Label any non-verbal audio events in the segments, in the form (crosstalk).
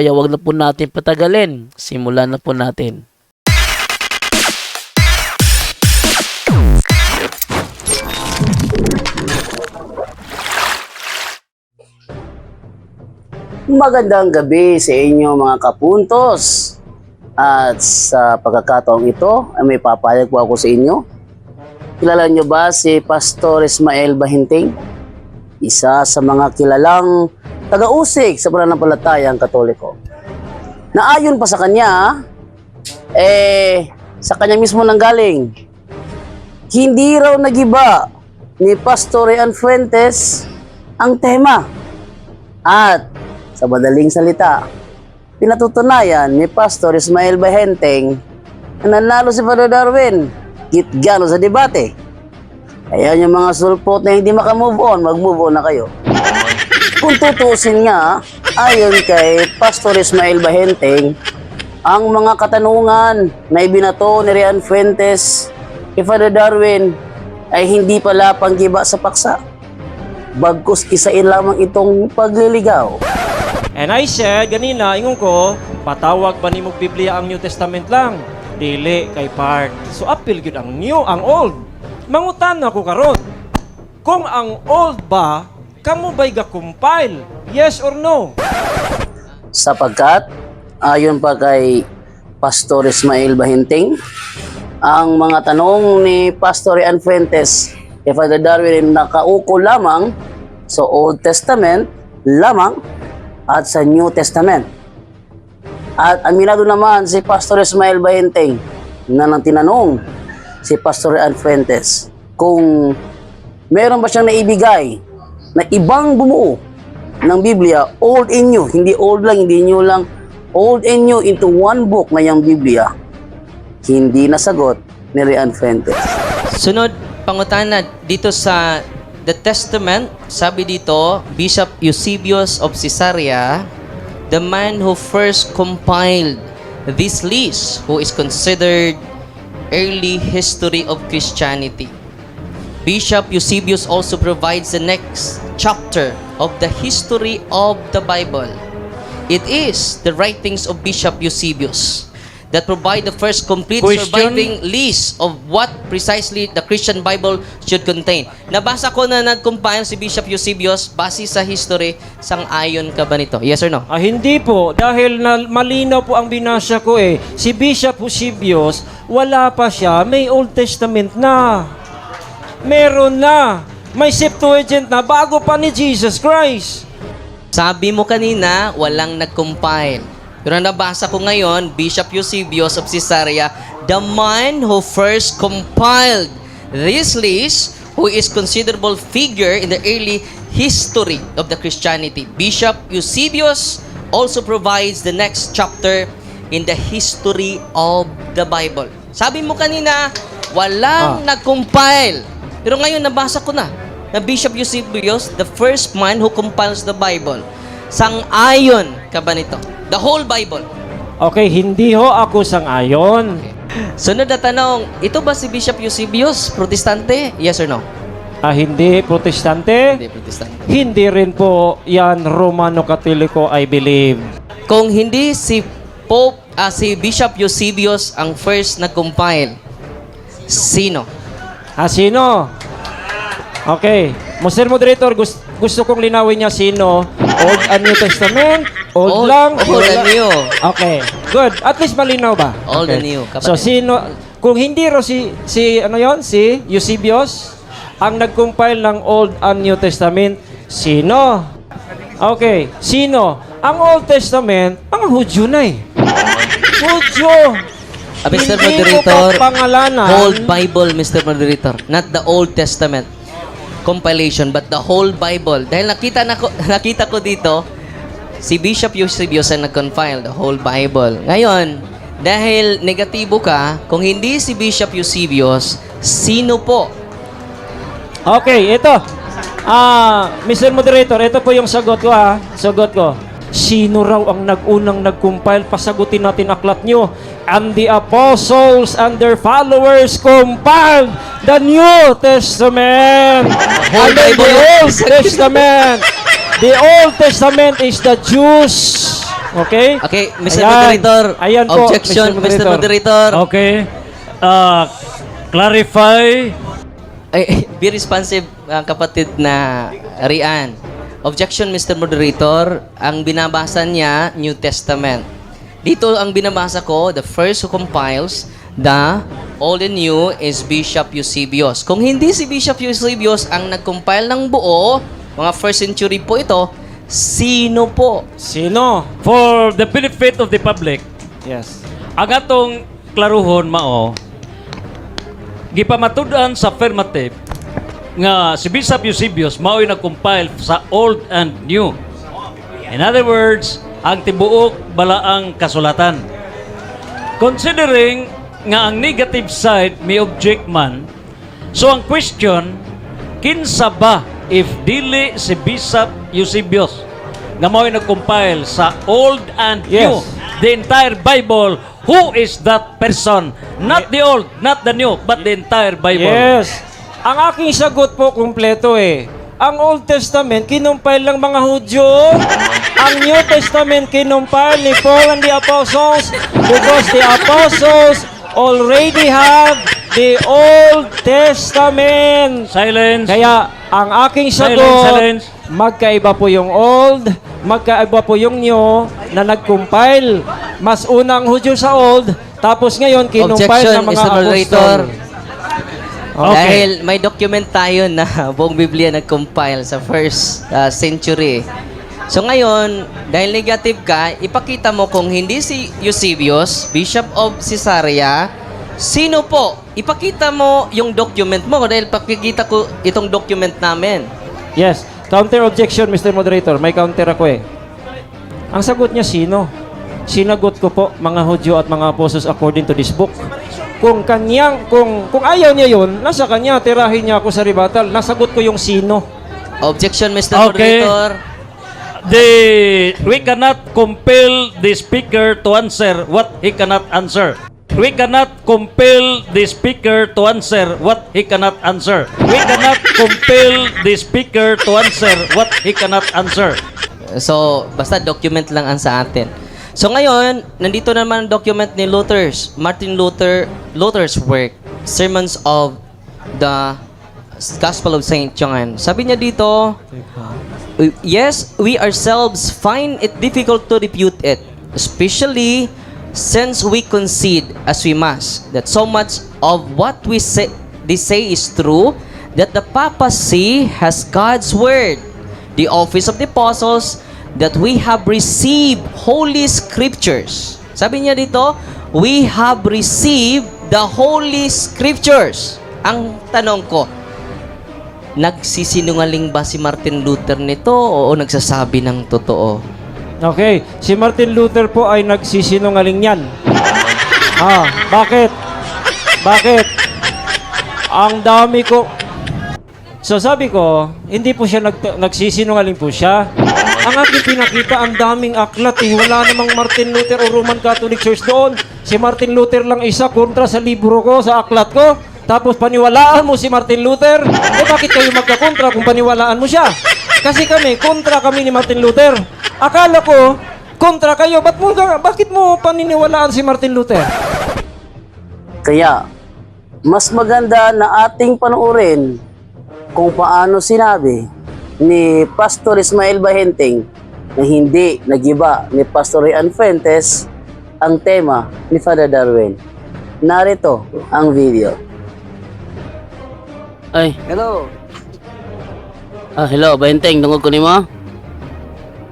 kaya wag na po natin patagalin. Simulan na po natin. Magandang gabi sa inyo mga kapuntos. At sa pagkakataong ito, ay may papayag po ako sa inyo. Kilala nyo ba si Pastor Ismael Bahinting? Isa sa mga kilalang taga-usig sa pananampalatayang katoliko. Naayon pa sa kanya, eh, sa kanya mismo nanggaling. Hindi raw nagiba ni Pastor Ian Fuentes ang tema. At sa madaling salita, pinatutunayan ni Pastor Ismael Bahenteng na nanalo si Father Darwin gitgano sa debate. Kaya yung mga sulpot na hindi makamove on, mag-move on na kayo. Kung tutusin nga, ayon kay Pastor Ismael Bahenteng, ang mga katanungan na ibinato ni Rian Fuentes kay Father Darwin ay hindi pala panggiba sa paksa. Bagkus isain lamang itong pagliligaw. And I said, ganina, ingon ko, patawag ba ni Biblia ang New Testament lang? Dili kay part. So apil gyud ang new, ang old. Mangutan ako karon. Kung ang old ba, kamo ba'y ga-compile? Yes or no? sapagkat ayon pa kay Pastor Ismael Bahinting, ang mga tanong ni Pastor Ian Fuentes kay Father Darwin nakauko lamang sa Old Testament lamang at sa New Testament. At aminado naman si Pastor Ismael Bahinting na nang tinanong si Pastor Ian Fuentes kung meron ba siyang naibigay na ibang bumuo ng Biblia, old and new, hindi old lang, hindi new lang, old and new into one book na yung Biblia. Hindi nasagot ni Rian Fuentes. Sunod, pangutana dito sa The Testament, sabi dito, Bishop Eusebius of Caesarea, the man who first compiled this list, who is considered early history of Christianity. Bishop Eusebius also provides the next chapter of the history of the Bible. It is the writings of Bishop Eusebius that provide the first complete Question? surviving list of what precisely the Christian Bible should contain. Nabasa ko na nag-compile si Bishop Eusebius base sa history, sang-ayon ka ba nito? Yes or no? Ah, hindi po, dahil na, malinaw po ang binasa ko eh. Si Bishop Eusebius, wala pa siya, may Old Testament na. Meron na. May Septuagint na bago pa ni Jesus Christ. Sabi mo kanina, walang nag-compile. Pero nabasa ko ngayon, Bishop Eusebius of Caesarea, the man who first compiled this list, who is considerable figure in the early history of the Christianity. Bishop Eusebius also provides the next chapter in the history of the Bible. Sabi mo kanina, walang nag-compile. Pero ngayon, nabasa ko na na Bishop Eusebius, the first man who compiles the Bible. Sang-ayon ka ba nito? The whole Bible. Okay, hindi ho ako sang-ayon. Sunod na tanong, ito ba si Bishop Eusebius, protestante? Yes or no? Ah, hindi protestante. Hindi protestante. Hindi rin po yan Romano Katoliko, I believe. Kung hindi si Pope, ah, si Bishop Eusebius ang first na compile, sino? Ah, sino? Okay. Mr. Moderator, gusto, gusto kong linawin niya sino. Old and New Testament? Old, Old- lang? Old and New. Okay. Good. At least malinaw ba? Old okay. and New, kapatid. So, sino... Kung hindi ro si, si ano yon si Eusebius, ang nag-compile ng Old and New Testament, sino? Okay. Sino? Ang Old Testament, mga Hudyo na eh. Hudyo. Ah, Mr. Moderator, whole Bible, Mr. Moderator. Not the Old Testament compilation, but the whole Bible. Dahil nakita, na ko, (laughs) nakita ko dito, si Bishop Eusebius ang nag-compile the whole Bible. Ngayon, dahil negatibo ka, kung hindi si Bishop Eusebius, sino po? Okay, ito. Ah, Mr. Moderator, ito po yung sagot ko ha. Sagot ko. Sino raw ang nag-unang nag-compile? Pasagutin natin aklat nyo. And the apostles and their followers compiled the New Testament. And the Bible. Old Testament. The Old Testament is the Jews. Okay? Okay, Mr. Ayan. Moderator. Ayan po, Objection, Mr. Mr. Moderator. Okay. Uh, clarify. Ay, be responsive, ang kapatid na Rian. Objection, Mr. Moderator. Ang binabasa niya, New Testament. Dito ang binabasa ko, the first who compiles the Old and New is Bishop Eusebius. Kung hindi si Bishop Eusebius ang nag-compile ng buo, mga first century po ito, sino po? Sino? For the benefit of the public, Yes. ang atong klaruhon mao, gipamatudan sa affirmative nga si Bishop Eusebius mao'y nag-compile sa Old and New. In other words, ang tibuok balaang kasulatan. Considering nga ang negative side may object man, so ang question, kinsa ba if dili si Bishop Eusebius nga mao'y nag-compile sa Old and New, Yes. the entire Bible, who is that person? Not the Old, not the New, but the entire Bible. Yes. Ang aking sagot po kumpleto eh. Ang Old Testament, kinumpile lang mga Hudyo. Ang New Testament, kinumpile ni Paul and the Apostles because the Apostles already have the Old Testament. Silence. Kaya ang aking Silence, sagot, silence. magkaiba po yung Old, magkaiba po yung New na nag-compile. Mas unang Hudyo sa Old, tapos ngayon kinumpile ng mga Mr. Moderator. Okay. Dahil may document tayo na (laughs) buong Biblia nag-compile sa first uh, century. So ngayon, dahil negative ka, ipakita mo kung hindi si Eusebius, Bishop of Caesarea, sino po? Ipakita mo yung document mo dahil pakikita ko itong document namin. Yes. Counter objection, Mr. Moderator. May counter ako eh. Ang sagot niya sino? Sinagot ko po mga Hudyo at mga apostles according to this book. Kung kanyang, kung, kung ayaw niya yun, nasa kanya, tirahin niya ako sa rebuttal. Nasagot ko yung sino. Objection, Mr. Okay. Moderator. The we cannot compel the speaker to answer what he cannot answer. We cannot compel the speaker to answer what he cannot answer. We cannot compel the speaker to answer what he cannot answer. So, basta document lang ang sa atin. So ngayon, nandito naman ang document ni Luther's, Martin Luther, Luther's work, Sermons of the Gospel of St. John. Sabi niya dito, Yes, we ourselves find it difficult to refute it, especially since we concede, as we must, that so much of what we say, they say is true, that the papacy has God's word, the office of the apostles, that we have received holy scriptures. Sabi niya dito, we have received the holy scriptures. Ang tanong ko, Nagsisinungaling ba si Martin Luther nito o nagsasabi ng totoo? Okay. Si Martin Luther po ay nagsisinungaling yan. Ah, bakit? Bakit? Ang dami ko... So sabi ko, hindi po siya nag, nagsisinungaling po siya. Ang aking pinakita, ang daming aklat eh. Wala namang Martin Luther o Roman Catholic Church doon. Si Martin Luther lang isa kontra sa libro ko, sa aklat ko. Tapos paniwalaan mo si Martin Luther. Eh bakit kayo magkakontra kung paniwalaan mo siya? Kasi kami, kontra kami ni Martin Luther. Akala ko, kontra kayo. Ba't mo, bakit mo paniniwalaan si Martin Luther? Kaya, mas maganda na ating panoorin kung paano sinabi ni Pastor Ismael Bahenteng na hindi nagiba ni Pastor Rian Fuentes ang tema ni Father Darwin. Narito ang video. Ay, Hello. ah, hello, Bahenteng, dungog ko nimo.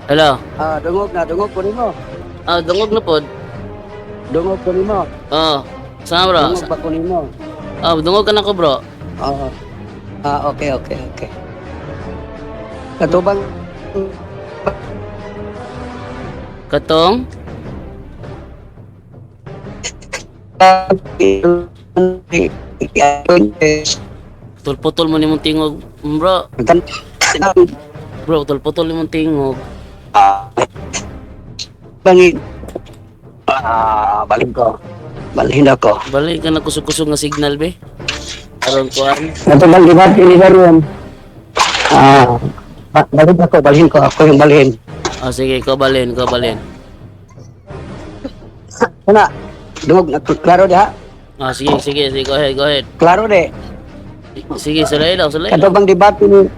Hello. Ah, dungog na, dungog ko nimo. Ah, dungog na pod. Dungog ko nimo. Oh, saan bro? Dungog ba ko nimo? Oh, dungog ka na ko bro. Oo. Ah, okay, okay, okay. Katubang Katong? Putol-putol mo ni mong tingog, bro. Bro, putol-putol ni mong tingog. Bangin. Ah, balik ko. Balhin ako. Balik ka na kusog-kusog nga signal, be. Karon kuan. Katubang di ba kinibaron? Ah, ba- balik ako, balhin ko. Ako yung balhin. Oh, sige, ko balin, ko balin. Kana, na klaro diha. Ah, sige, sige, sige, go ahead, go ahead. Klaro de. Sige, sulay lang, sulay lang. Katubang debate ni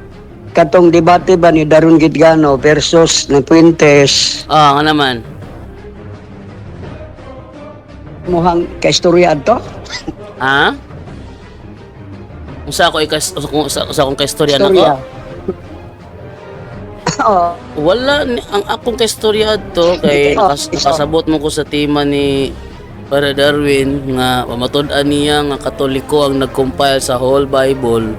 katong debate ba ni Darun Gidgano versus ng Puentes Ah, nga naman. muhang kaistorya adto Ha? Usa ako ikas usa, usa, usa akong kaistorya na ko. Istorya. Oo. Wala ni, ang akong kaistorya adto kay nakas, ikaw. nakasabot mo ko sa tema ni para Darwin nga pamatud-an niya nga katoliko ang nag-compile sa whole Bible.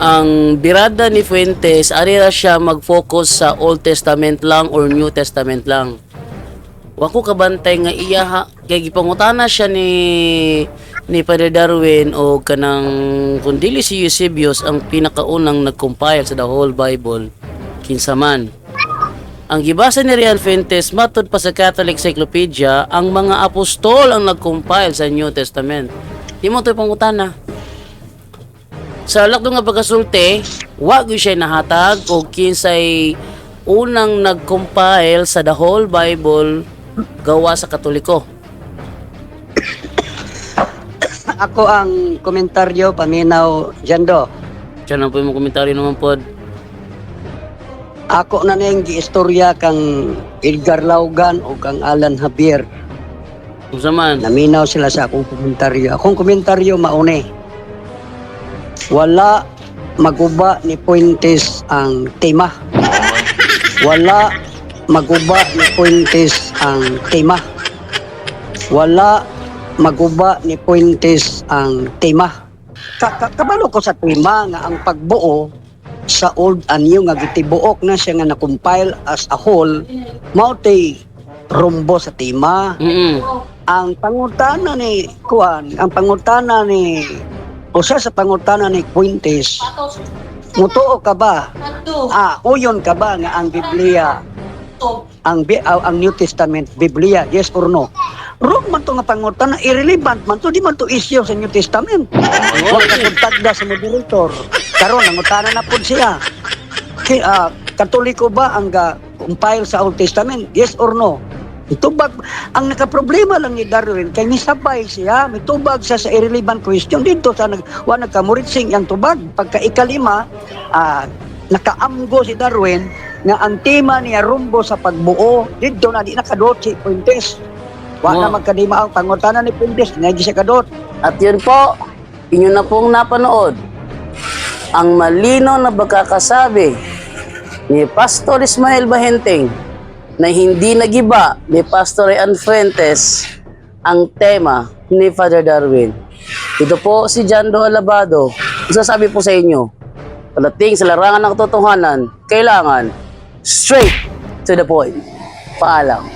Ang birada ni Fuentes, ari ra siya mag-focus sa Old Testament lang or New Testament lang. Wa ko kabantay nga iya ha, kay gipangutana siya ni ni Padre Darwin o kanang kung dili si Eusebius ang pinakaunang nag-compile sa the whole Bible kinsa man. Ang gibasa ni Real Fuentes matod pa sa Catholic Encyclopedia, ang mga apostol ang nag-compile sa New Testament. Di mo to pangutana. Sa lakdo nga pagkasulti, wa gyud siya nahatag og kinsay unang nag-compile sa the whole Bible gawa sa Katoliko. (coughs) Ako ang komentaryo paminaw Jando. Diyan lang po yung komentaryo naman po. Ako na nang giistorya kang Edgar Laugan o kang Alan Javier. Kung sa man. Naminaw sila sa akong komentaryo. Akong komentaryo mauni. Wala maguba ni Puentes ang tema. Wala maguba ni Puentes ang tema. Wala maguba ni Puentes ang tema. Ka ka- kabalo ko sa tema nga ang pagbuo sa old and new nga gitibuok na siya nga na-compile as a whole mao tay rumbo sa tema Mm ang pangutana ni Kuan, ang pangutana ni usa sa pangutana ni Fuentes, mutuo ka ba? Ah, uyon ka ba nga ang Biblia ang Bi- ah, ang New Testament Biblia yes or no? Wrong man to nga pangutana irrelevant man to di man to issue sa New Testament. Wala ka kontakda sa moderator. Karon nangutana na pud siya. Ki, ah, Katoliko ba ang ga compile sa Old Testament? Yes or no? Itubag, ang nakaproblema lang ni Darwin, kay nisabay siya, mitubag siya sa irrelevant question dito sa nag, wa nagkamuritsing ang tubag. Pagka ikalima, ah, nakaamgo si Darwin nga ang tema niya rumbo sa pagbuo, dito na di nakadot si Fuentes. Wa na magkadima ang pangutana ni Fuentes, nga di siya kadot. At yun po, inyo na pong napanood ang malino na pagkakasabi ni Pastor Ismael Bahenteng na hindi nagiba ni Pastor Ian Fuentes ang tema ni Father Darwin. Ito po si Jando Alabado. Isasabi po sa inyo, palating sa larangan ng katotohanan, kailangan straight to the point. Paalam.